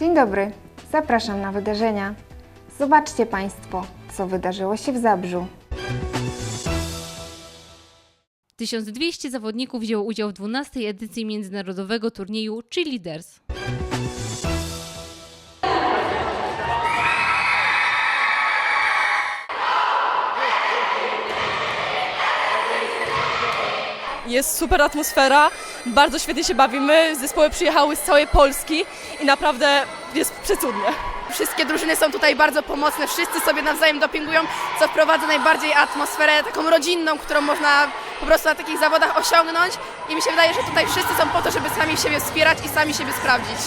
Dzień dobry, zapraszam na wydarzenia. Zobaczcie Państwo, co wydarzyło się w Zabrzu. 1200 zawodników wzięło udział w 12 edycji międzynarodowego turnieju Cheerleaders. Jest super atmosfera, bardzo świetnie się bawimy. Zespoły przyjechały z całej Polski i naprawdę jest przecudnie. Wszystkie drużyny są tutaj bardzo pomocne, wszyscy sobie nawzajem dopingują, co wprowadza najbardziej atmosferę taką rodzinną, którą można po prostu na takich zawodach osiągnąć. I mi się wydaje, że tutaj wszyscy są po to, żeby sami siebie wspierać i sami siebie sprawdzić.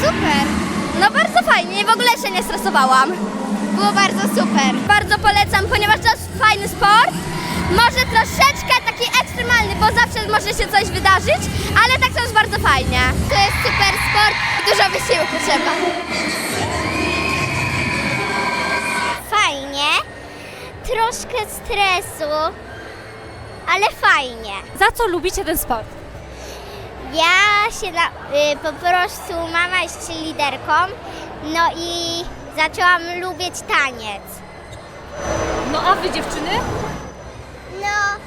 Super! No bardzo fajnie, w ogóle się nie stresowałam. Było bardzo super. Bardzo polecam, ponieważ to jest fajny sport. Może troszeczkę taki ekstremalny, bo zawsze może się coś wydarzyć, ale tak to jest bardzo fajnie. To jest super sport i dużo wysiłku trzeba. Fajnie. Troszkę stresu, ale fajnie. Za co lubicie ten sport? Ja się na, y, po prostu mama jest liderką, no i zaczęłam lubić taniec. No a wy dziewczyny? No,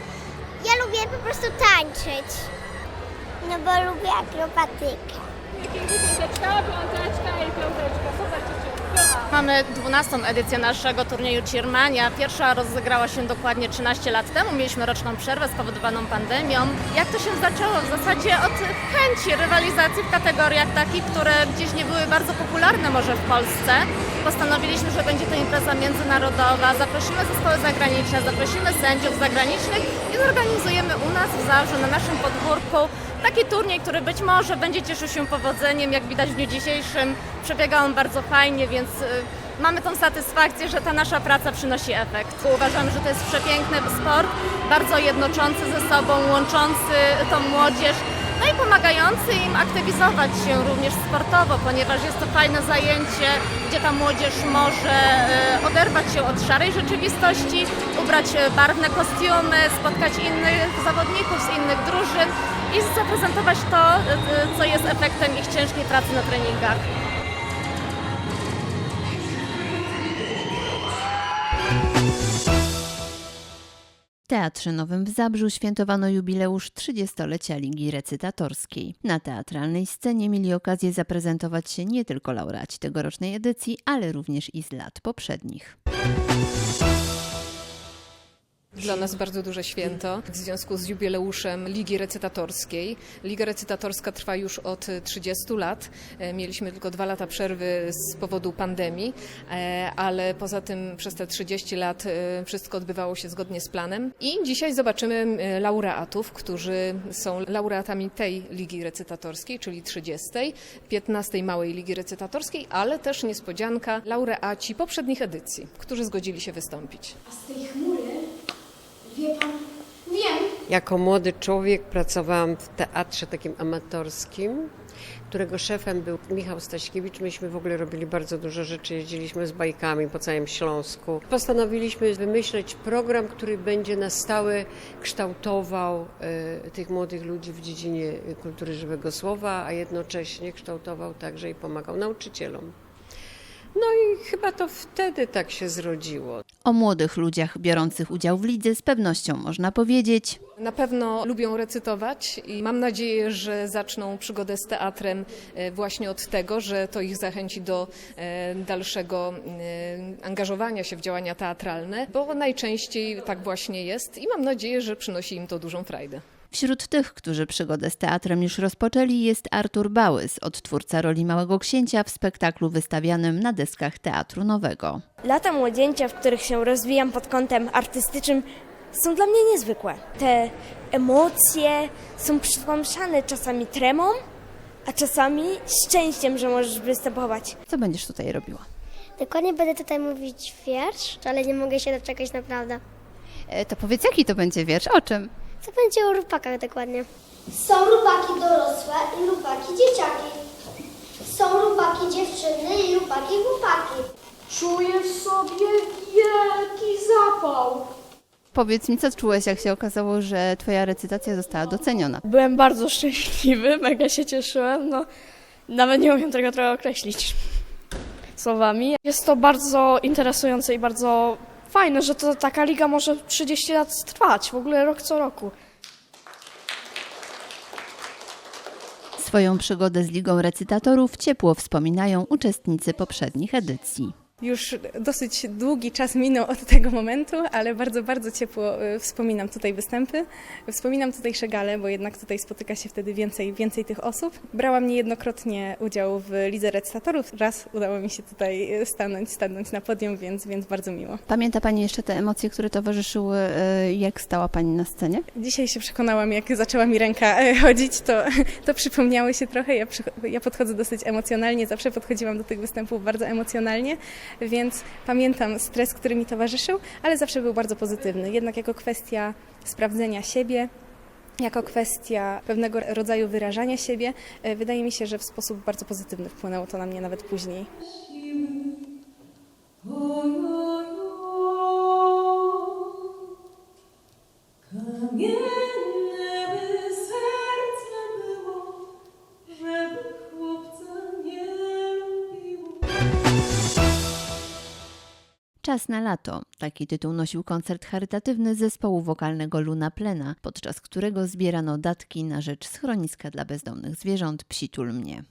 ja lubię po prostu tańczyć. No bo lubię akrobatykę. Mamy 12. edycję naszego turnieju Cheermania. Pierwsza rozegrała się dokładnie 13 lat temu. Mieliśmy roczną przerwę spowodowaną pandemią. Jak to się zaczęło? W zasadzie od chęci rywalizacji w kategoriach takich, które gdzieś nie były bardzo popularne może w Polsce. Postanowiliśmy, że będzie to impreza międzynarodowa. Zaprosimy zespoły zagraniczne, zaprosimy sędziów zagranicznych i zorganizujemy u nas w Zabrzu, na naszym podwórku, taki turniej, który być może będzie cieszył się powodzeniem. Jak widać w dniu dzisiejszym przebiega on bardzo fajnie, więc y, mamy tą satysfakcję, że ta nasza praca przynosi efekt. Uważamy, że to jest przepiękny sport, bardzo jednoczący ze sobą, łączący tą młodzież. No i pomagający im aktywizować się również sportowo, ponieważ jest to fajne zajęcie, gdzie ta młodzież może e, oderwać się od szarej rzeczywistości, ubrać e, barwne kostiumy, spotkać innych zawodników z innych drużyn i zaprezentować to, e, co jest efektem ich ciężkiej pracy na treningach. Teatrze Nowym w Zabrzu świętowano jubileusz 30-lecia Ligi Recytatorskiej. Na teatralnej scenie mieli okazję zaprezentować się nie tylko laureaci tegorocznej edycji, ale również i z lat poprzednich. Dla nas bardzo duże święto w związku z jubileuszem Ligi Recytatorskiej. Liga Recytatorska trwa już od 30 lat. E, Mieliśmy tylko dwa lata przerwy z powodu pandemii, e, ale poza tym przez te 30 lat e, wszystko odbywało się zgodnie z planem. I dzisiaj zobaczymy laureatów, którzy są laureatami tej Ligi Recytatorskiej, czyli 30, 15 Małej Ligi Recytatorskiej, ale też niespodzianka laureaci poprzednich edycji, którzy zgodzili się wystąpić. Jako młody człowiek pracowałam w teatrze takim amatorskim, którego szefem był Michał Staśkiewicz. Myśmy w ogóle robili bardzo dużo rzeczy, jeździliśmy z bajkami po całym Śląsku. Postanowiliśmy wymyśleć program, który będzie na stałe kształtował e, tych młodych ludzi w dziedzinie kultury żywego słowa, a jednocześnie kształtował także i pomagał nauczycielom. No i chyba to wtedy tak się zrodziło. O młodych ludziach biorących udział w lidze z pewnością można powiedzieć, Na pewno lubią recytować i mam nadzieję, że zaczną przygodę z teatrem e, właśnie od tego, że to ich zachęci do e, dalszego e, angażowania się w działania teatralne, bo najczęściej tak właśnie jest i mam nadzieję, że przynosi im to dużą frajdę. Wśród tych, którzy przygodę z teatrem już rozpoczęli, jest Artur Bałys, odtwórca roli Małego Księcia w spektaklu wystawianym na deskach Teatru Nowego. Lata młodzieńcia, w których się rozwijam pod kątem artystycznym, są dla mnie niezwykłe. Te emocje są przytłamszane czasami tremą, a czasami szczęściem, że możesz występować. Co będziesz tutaj robiła? Dokładnie będę tutaj mówić wiersz, ale nie mogę się doczekać naprawdę. E, to powiedz, jaki to będzie wiersz? O czym? Co będzie o rupakach dokładnie? Są rupaki dorosłe i rupaki dzieciaki. Są rupaki dziewczyny i rupaki chłopaki. Czuję w sobie wielki zapał. Powiedz mi, co czułeś, jak się okazało, że twoja recytacja została doceniona? Byłem bardzo szczęśliwy, mega się cieszyłem. No, nawet nie umiem tego trochę określić słowami. Jest to bardzo interesujące i bardzo fajne, że to taka liga może 30 lat trwać, w ogóle rok co roku. Swoją przygodę z Ligą Recytatorów ciepło wspominają uczestnicy poprzednich edycji. Już dosyć długi czas minął od tego momentu, ale bardzo, bardzo ciepło y, wspominam tutaj występy. Wspominam tutejsze gale, bo jednak tutaj spotyka się wtedy więcej, więcej tych osób. Brałam niejednokrotnie udział w lidze recytatorów. Raz udało mi się tutaj y, stanąć, stanąć na podium, więc, więc bardzo miło. Pamięta Pani jeszcze te emocje, które towarzyszyły, e, jak stała Pani na scenie? Dzisiaj się przekonałam, jak zaczęła mi ręka chodzić, to, to przypomniało się trochę. Ja, ja podchodzę dosyć emocjonalnie, zawsze podchodziłam do tych występów bardzo emocjonalnie, więc pamiętam stres, który mi towarzyszył, ale zawsze był bardzo pozytywny. Jednak jako kwestia sprawdzenia siebie, jako kwestia pewnego rodzaju wyrażania siebie, e, wydaje mi się, że w sposób bardzo pozytywny wpłynęło to na mnie nawet później. Czas na lato. Taki tytuł nosił koncert charytatywny zespołu wokalnego Luna Plena, podczas którego zbierano datki na rzecz schroniska dla bezdomnych zwierząt Psitul Mnie.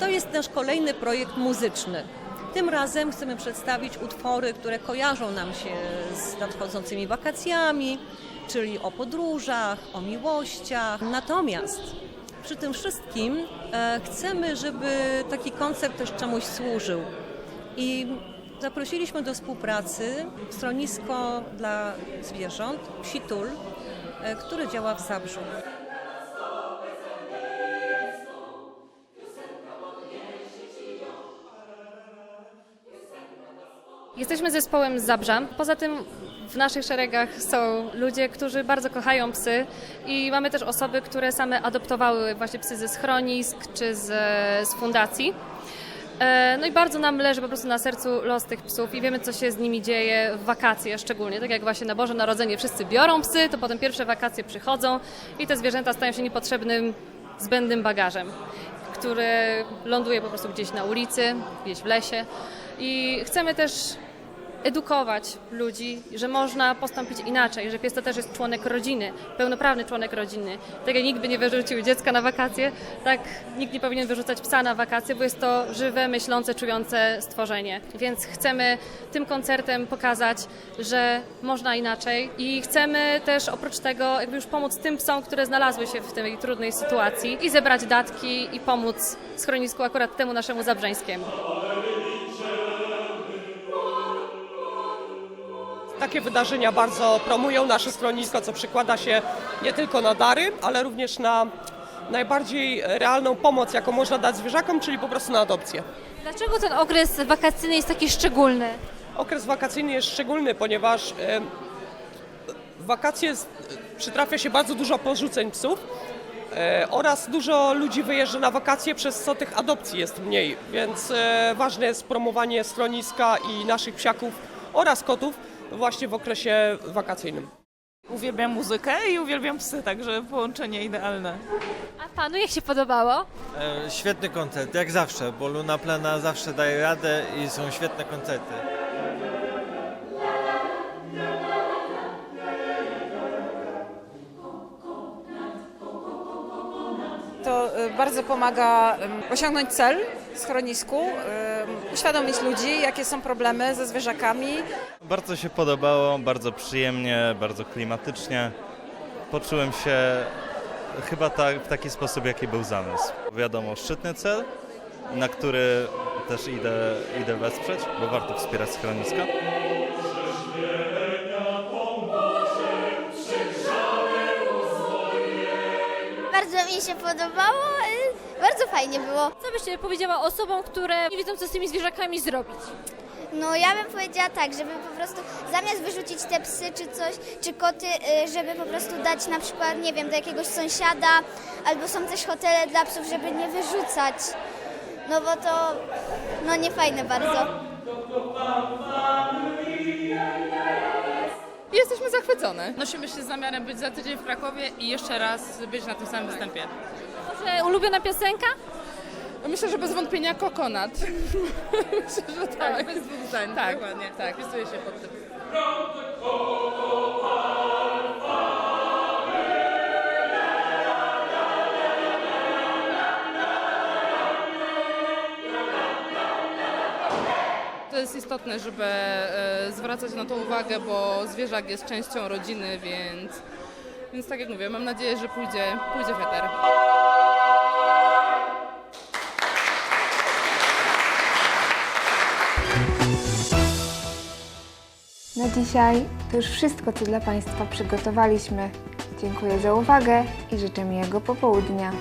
To jest nasz kolejny projekt muzyczny. Tym razem chcemy przedstawić utwory, które kojarzą nam się z nadchodzącymi wakacjami, czyli o podróżach, o miłościach. Natomiast przy tym wszystkim e, chcemy, żeby taki koncert też czemuś służył. I zaprosiliśmy do współpracy schronisko dla zwierząt, Psitul, e, które działa w Zabrzu. Jesteśmy zespołem z Zabrza. Poza tym w naszych szeregach są ludzie, którzy bardzo kochają psy i mamy też osoby, które same adoptowały właśnie psy ze schronisk czy z, z fundacji. E, No i bardzo nam leży po prostu na sercu los tych psów i wiemy, co się z nimi dzieje w wakacje szczególnie. Tak jak właśnie na Boże Narodzenie wszyscy biorą psy, to potem pierwsze wakacje przychodzą i te zwierzęta stają się niepotrzebnym, zbędnym bagażem, który ląduje po prostu gdzieś na ulicy, gdzieś w lesie. I chcemy też edukować ludzi, że można postąpić inaczej, że pies to też jest członek rodziny, pełnoprawny członek rodziny. Tak jak nikt by nie wyrzucił dziecka na wakacje, tak nikt nie powinien wyrzucać psa na wakacje, bo jest to żywe, myślące, czujące stworzenie. Więc chcemy tym koncertem pokazać, że można inaczej i chcemy też oprócz tego jakby już pomóc tym psom, które znalazły się w tej trudnej sytuacji i zebrać datki i pomóc schronisku akurat temu naszemu zabrzeńskiemu. Takie wydarzenia bardzo promują nasze schronisko, co przekłada się nie tylko na dary, ale również na najbardziej realną pomoc, jaką można dać zwierzakom, czyli po prostu na adopcję. Dlaczego ten okres wakacyjny jest taki szczególny? Okres wakacyjny jest szczególny, ponieważ w wakacje przytrafia się bardzo dużo porzuceń psów e, oraz dużo ludzi wyjeżdża na wakacje, przez co tych adopcji jest mniej, więc e, ważne jest promowanie schroniska i naszych psiaków oraz kotów właśnie w okresie wakacyjnym. Uwielbiam muzykę i uwielbiam psy, także połączenie idealne. A panu jak się podobało? E, świetny koncert, jak zawsze, bo Luna Plena zawsze daje radę i są świetne koncerty. Bardzo pomaga osiągnąć cel w schronisku, uświadomić ludzi, jakie są problemy ze zwierzakami. Bardzo się podobało, bardzo przyjemnie, bardzo klimatycznie. Poczułem się chyba tak, w taki sposób, jaki był zamysł. Wiadomo, szczytny cel, na który też idę, idę wesprzeć, bo warto wspierać schroniska. Mi się podobało, bardzo fajnie było. Co byście powiedziała osobom, które nie wiedzą, co z tymi zwierzakami zrobić? No ja bym powiedziała tak, żeby po prostu zamiast wyrzucić te psy czy coś, czy koty, y, żeby po prostu dać na przykład, nie wiem, do jakiegoś sąsiada, albo są też hotele dla psów, żeby nie wyrzucać. No bo to, no nie fajne bardzo. Zachwycone. Nosimy się z zamiarem być za tydzień w Krakowie i jeszcze raz być na tym samym występie. Może ulubiona piosenka? Myślę, że bez wątpienia kokonat. Myślę, że tak. bez dwóch zdań. Tak, dokładnie. Tak, wpisuję się pod tym. Jest istotne, żeby e, zwracać na to uwagę, bo zwierzak jest częścią rodziny, więc, więc tak jak mówię, mam nadzieję, że pójdzie, pójdzie w. Na dzisiaj to już wszystko, co dla Państwa przygotowaliśmy. Dziękuję za uwagę i życzę miłego popołudnia.